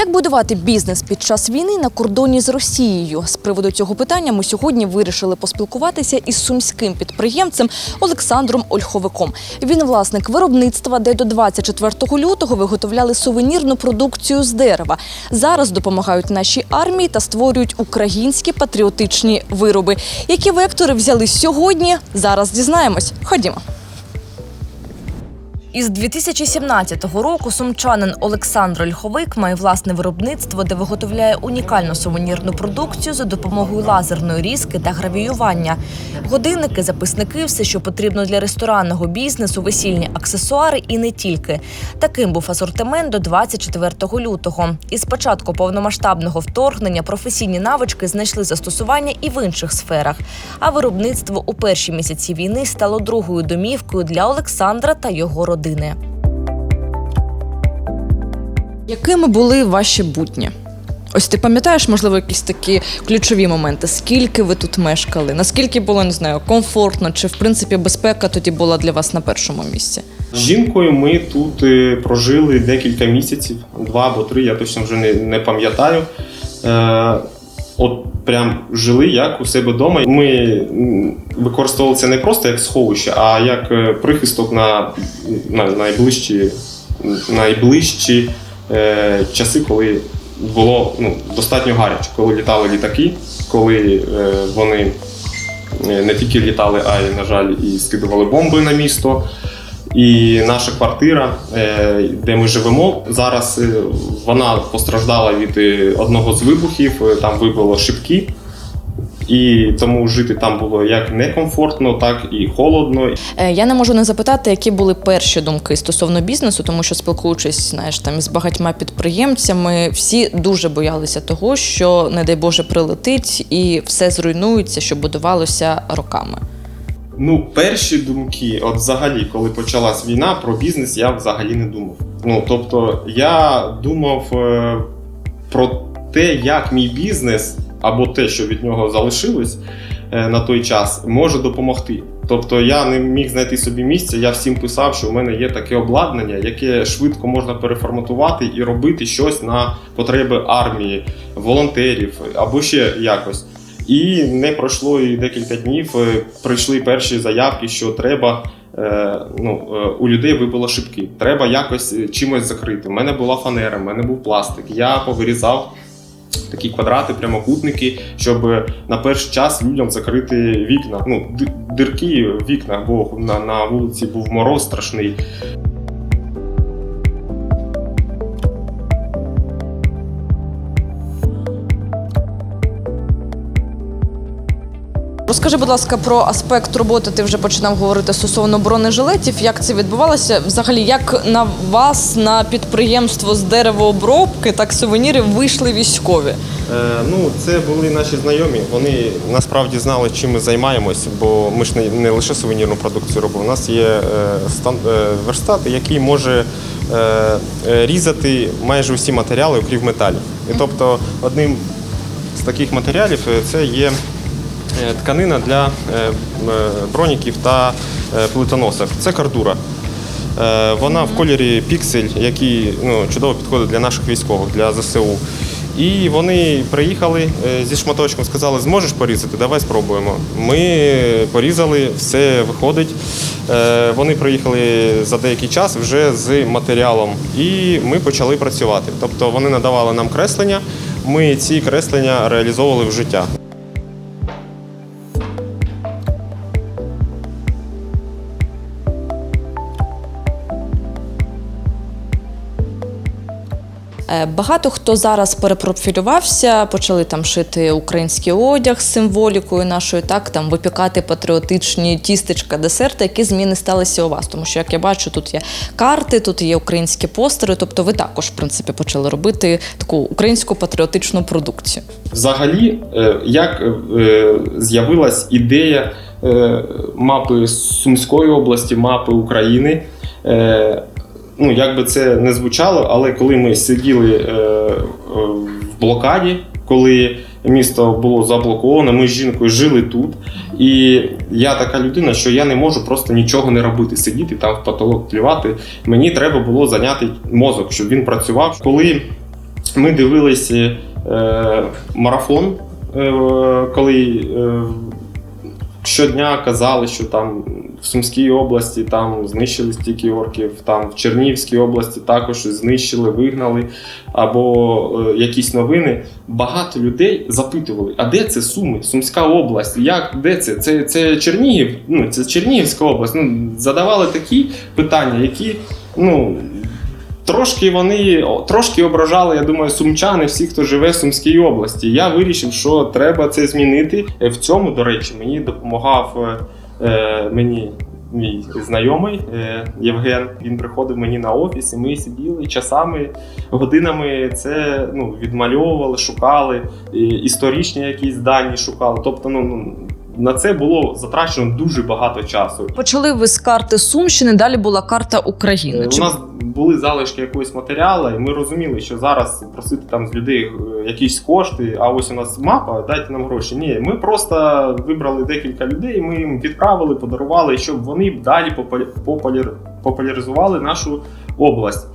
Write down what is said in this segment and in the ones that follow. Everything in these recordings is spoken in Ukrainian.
Як будувати бізнес під час війни на кордоні з Росією? З приводу цього питання ми сьогодні вирішили поспілкуватися із сумським підприємцем Олександром Ольховиком. Він власник виробництва, де до 24 лютого виготовляли сувенірну продукцію з дерева. Зараз допомагають нашій армії та створюють українські патріотичні вироби. Які вектори взяли сьогодні? Зараз дізнаємось. Ходімо. Із 2017 року сумчанин Олександр Ольховик має власне виробництво, де виготовляє унікальну сувенірну продукцію за допомогою лазерної різки та гравіювання. Годинники, записники, все, що потрібно для ресторанного бізнесу, весільні аксесуари і не тільки. Таким був асортимент до 24 лютого. І з початку повномасштабного вторгнення професійні навички знайшли застосування і в інших сферах. А виробництво у перші місяці війни стало другою домівкою для Олександра та його родини. Якими були ваші будні? Ось ти пам'ятаєш, можливо, якісь такі ключові моменти? Скільки ви тут мешкали? Наскільки було не знаю, комфортно, чи в принципі безпека тоді була для вас на першому місці? З жінкою ми тут е, прожили декілька місяців, два або три, я точно вже не, не пам'ятаю. Е, от прям жили як у себе вдома. Ми використовували це не просто як сховище, а як е, прихисток на, на найближчі, найближчі е, часи, коли було ну, достатньо гаряче, коли літали літаки, коли е, вони е, не тільки літали, а й, на жаль, і скидували бомби на місто. І наша квартира, е, де ми живемо зараз, е, вона постраждала від е, одного з вибухів. Там вибило шибки, і тому жити там було як некомфортно, так і холодно. Я не можу не запитати, які були перші думки стосовно бізнесу, тому що спілкуючись, знаєш, там із багатьма підприємцями, всі дуже боялися того, що, не дай Боже, прилетить і все зруйнується, що будувалося роками. Ну, перші думки, от взагалі, коли почалась війна, про бізнес я взагалі не думав. Ну, тобто, я думав е, про те, як мій бізнес або те, що від нього залишилось е, на той час, може допомогти. Тобто я не міг знайти собі місця, я всім писав, що в мене є таке обладнання, яке швидко можна переформатувати і робити щось на потреби армії, волонтерів або ще якось. І не пройшло і декілька днів. е, Прийшли перші заявки, що треба. е, Ну, е, у людей вибило шибки. Треба якось чимось закрити. У мене була фанера, в мене був пластик. Я повирізав такі квадрати, прямокутники, щоб на перший час людям закрити вікна. Ну, ди- дирки в вікнах, бо на, на вулиці був мороз страшний. Розкажи, будь ласка, про аспект роботи. Ти вже починав говорити стосовно бронежилетів. Як це відбувалося? Взагалі, як на вас на підприємство з деревообробки, так сувеніри вийшли військові? Е, ну, це були наші знайомі. Вони насправді знали, чим ми займаємось, бо ми ж не, не лише сувенірну продукцію робимо. У нас є е, стан, е, верстат, який може е, е, різати майже усі матеріали, окрім металів. І тобто, одним з таких матеріалів е, це є тканина для е, е, броніків та е, плитоносок. Це кардура. Е, Вона в кольорі піксель, який ну, чудово підходить для наших військових, для ЗСУ. І вони приїхали е, зі шматочком, сказали, зможеш порізати, давай спробуємо. Ми порізали, все виходить. Е, Вони приїхали за деякий час вже з матеріалом, і ми почали працювати. Тобто вони надавали нам креслення, ми ці креслення реалізовували в життя. Багато хто зараз перепрофілювався, почали там шити український одяг з символікою нашою, так там випікати патріотичні тістечка, десерти. Які зміни сталися у вас? Тому що, як я бачу, тут є карти, тут є українські постери. Тобто, ви також в принципі почали робити таку українську патріотичну продукцію. Взагалі, е, як е, з'явилась ідея е, мапи Сумської області, мапи України. Ну, як би це не звучало, але коли ми сиділи е, е, в блокаді, коли місто було заблоковане, ми з жінкою жили тут. І я така людина, що я не можу просто нічого не робити, сидіти там в потолок плювати. Мені треба було зайняти мозок, щоб він працював. Коли ми дивилися е, марафон, е, коли е, щодня казали, що там в Сумській області там знищили стільки орків, там в Чернігівській області також знищили, вигнали, або е, якісь новини. Багато людей запитували: а де це Суми? Сумська область? Як де це? Це, це Чернігів? Ну це Чернігівська область. Ну задавали такі питання, які ну. Трошки вони трошки ображали, я думаю, сумчани, всі, хто живе в Сумській області. Я вирішив, що треба це змінити. Е, В цьому, до речі, мені допомагав е, е, мені мій знайомий е, Євген. Він приходив мені на офіс, і ми сиділи часами, годинами це ну, відмальовували, шукали, історичні якісь дані шукали. Тобто, ну, ну на це було затрачено дуже багато часу. Почали ви з карти Сумщини, далі була карта України. Е, У нас були залишки якогось матеріалу, і ми розуміли, що зараз просити там з людей е, якісь кошти, а ось у нас мапа, дайте нам гроші. Ні, ми просто вибрали декілька людей, ми їм відправили, подарували, щоб вони далі популя- популяр- популяризували нашу область.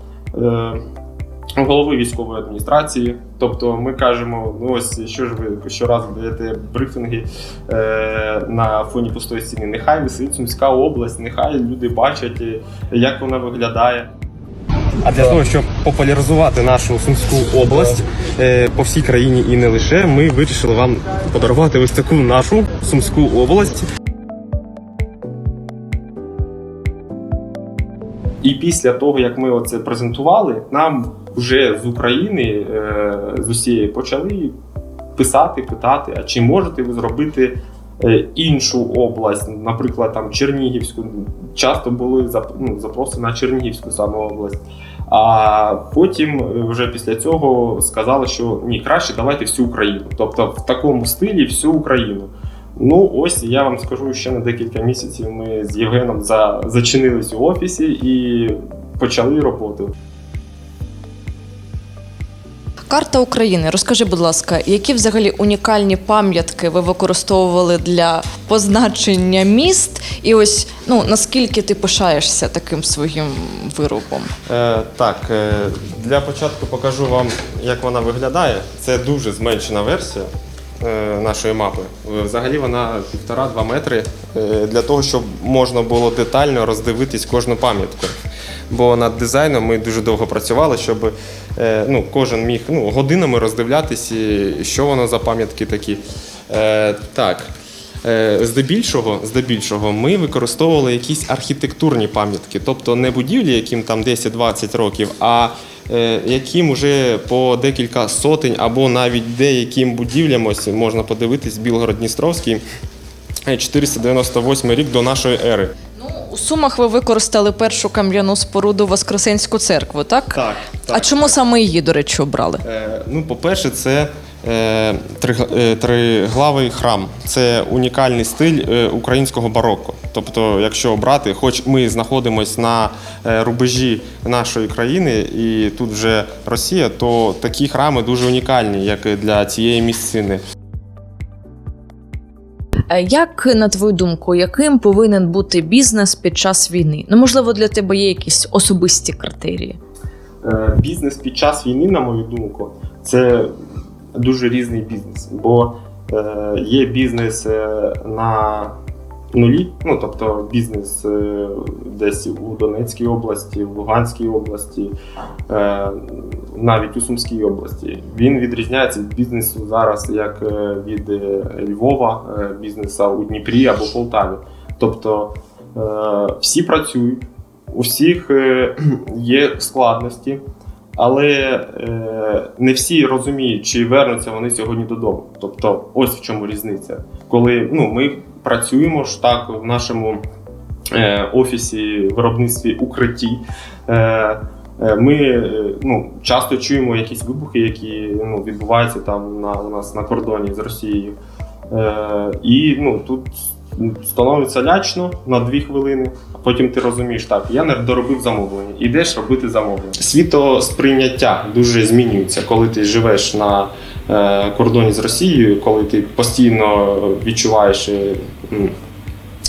Голови військової адміністрації, тобто ми кажемо, ну ось що ж ви щоразу даєте брифінги е, на фоні пустої стіни. Нехай висить Сумська область, нехай люди бачать, е, як вона виглядає. А для того, щоб популяризувати нашу Сумську область е, по всій країні і не лише, ми вирішили вам подарувати ось таку нашу Сумську область. І після того, як ми оце презентували, нам вже з України, е, з усієї почали писати, питати, а чи можете ви зробити е, іншу область, наприклад, там Чернігівську. Часто були ну, запроси на Чернігівську саме область. А потім е, вже після цього сказали, що ні, краще давайте всю Україну. Тобто в такому стилі всю Україну. Ну, ось я вам скажу, ще на декілька місяців ми з Євгеном за, зачинились у офісі і почали роботу. Карта України. Розкажи, будь ласка, які взагалі унікальні пам'ятки ви використовували для позначення міст? І ось ну наскільки ти пишаєшся таким своїм виробом? Е, так, е, для початку покажу вам, як вона виглядає. Це дуже зменшена версія е, нашої мапи. Е, Взагалі вона півтора-два метри е, для того, щоб можна було детально роздивитись кожну пам'ятку. Бо над дизайном ми дуже довго працювали, щоб е, ну, кожен міг ну, годинами роздивлятись, що воно за пам'ятки такі. Е, так. Е, Здебільшого, здебільшого, ми використовували якісь архітектурні пам'ятки, тобто не будівлі, яким там 10-20 років, а е, яким уже по декілька сотень або навіть деяким будівлям ось можна подивитись Білгород-Дністровський, е, 498 рік до нашої ери. У Сумах ви використали першу кам'яну споруду Воскресенську церкву, так? Так, А чому саме її, до речі, обрали? Е, Ну, по-перше, це е, тригла- е, триглавий храм. Це унікальний стиль е, українського бароко. Тобто, якщо брати, хоч ми знаходимося на е, рубежі нашої країни, і тут вже Росія, то такі храми дуже унікальні, як і для цієї місцини. Е, Як на твою думку, яким повинен бути бізнес під час війни? Ну можливо, для тебе є якісь особисті критерії. Е, Бізнес під час війни, на мою думку, це дуже різний бізнес. Бо е, є бізнес на нулі, ну тобто бізнес е, десь у Донецькій області, в Луганській області, е, навіть у Сумській області. Він відрізняється від бізнесу зараз як е, від Львова, бізнеса у Дніпрі або Полтаві. Тобто всі працюють, у всіх є складності, але е, не всі розуміють, чи вернуться вони сьогодні додому. Тобто, ось в чому різниця. Коли ну, ми працюємо ж так в нашому е, офісі виробництві укритті. Е, е, ми ну, часто чуємо якісь вибухи, які ну, відбуваються там на, у нас на кордоні з Росією. Е, і ну, тут становиться лячно на дві хвилини, а потім ти розумієш, так, я не доробив замовлення, ідеш робити замовлення. Світосприйняття дуже змінюється, коли ти живеш на е, кордоні з Росією, коли ти постійно відчуваєш,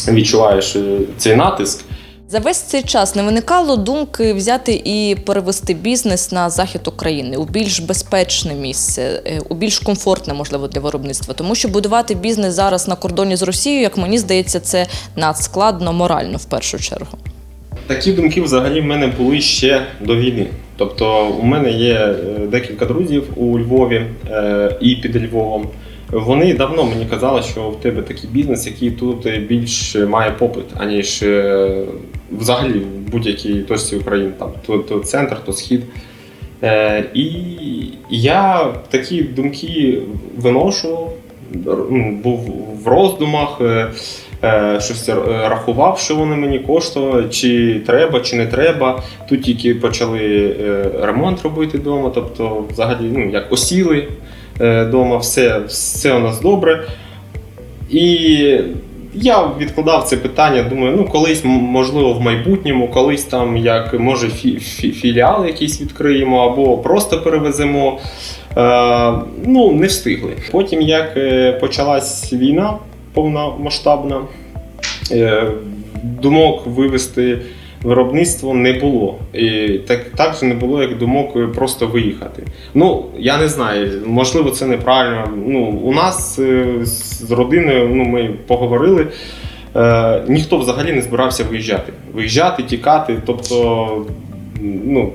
відчуваєш е, цей натиск. За весь цей час не виникало думки взяти і перевести бізнес на захід України у більш безпечне місце, е, у більш комфортне, можливо, для виробництва. Тому що будувати бізнес зараз на кордоні з Росією, як мені здається, це надскладно морально в першу чергу. Такі думки взагалі в мене були ще до війни. Тобто, у мене є е, декілька друзів у Львові і під Львовом. Вони давно мені казали, що в тебе такий бізнес, який тут більш має попит, аніж е, взагалі в будь-якій точці України, там то, то центр, то схід. Е, І я такі думки виношував, був в роздумах. е, е, щось рахував, що вони мені коштували, чи треба, чи не треба. Тут тільки почали е, ремонт робити вдома, тобто, взагалі, ну як осіли вдома, все, все у нас добре. І я відкладав це питання, думаю, ну колись, можливо, в майбутньому, колись там, як може, фі- фі- філіал якийсь відкриємо або просто перевеземо. Е, ну, не встигли. Потім, як е, почалась війна повномасштабна, е, думок вивести виробництво не було. І так, так же не було, як думок е, просто виїхати. Ну, я не знаю, можливо, це неправильно. Ну, у нас е, з родиною ну, ми поговорили. Е, ніхто взагалі не збирався виїжджати. Виїжджати, тікати. Тобто, ну,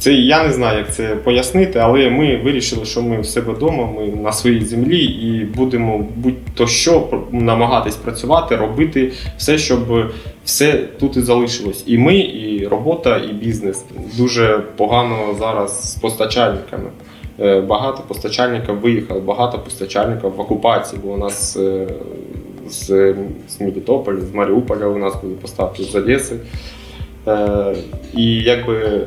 це я не знаю, як це пояснити, але ми вирішили, що ми в себе вдома, ми на своїй землі і будемо будь-то що намагатись працювати, робити все, щоб все тут і залишилось. І ми, і робота, і бізнес. Дуже погано зараз з постачальниками. Е, Багато постачальників виїхали, багато постачальників в окупації, бо у нас е, з, з Мелітополя, з Маріуполя у нас були поставки з Одеси. Е, І якби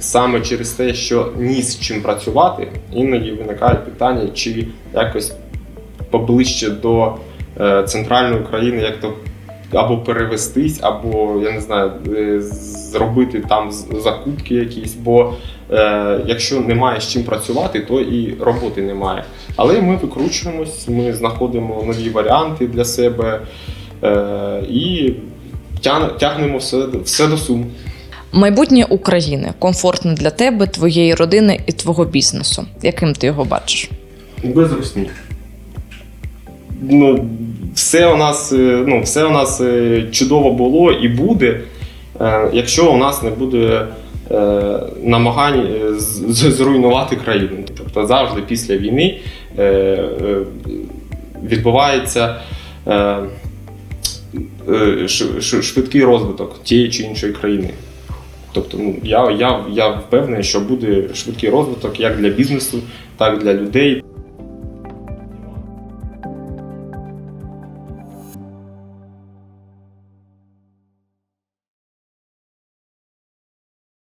саме через те, що ні з чим працювати, іноді виникає питання, чи якось поближче до е, центральної України, як то або перевестись, або я не знаю, е, зробити там закупки якісь. Бо е, якщо немає з чим працювати, то і роботи немає. Але ми викручуємось, ми знаходимо нові варіанти для себе е, і тягнемо все, все до сум. Майбутнє України комфортне для тебе, твоєї родини і твого бізнесу. Яким ти його бачиш? Без русні. Ну, все у нас, е, ну, все у нас е, чудово було і буде, е, якщо у нас не буде намагань зруйнувати країну. Тобто завжди після війни відбувається швидкий розвиток тієї чи іншої країни. Тобто, ну, я, я, я впевнений, що буде швидкий розвиток як для бізнесу, так і для людей.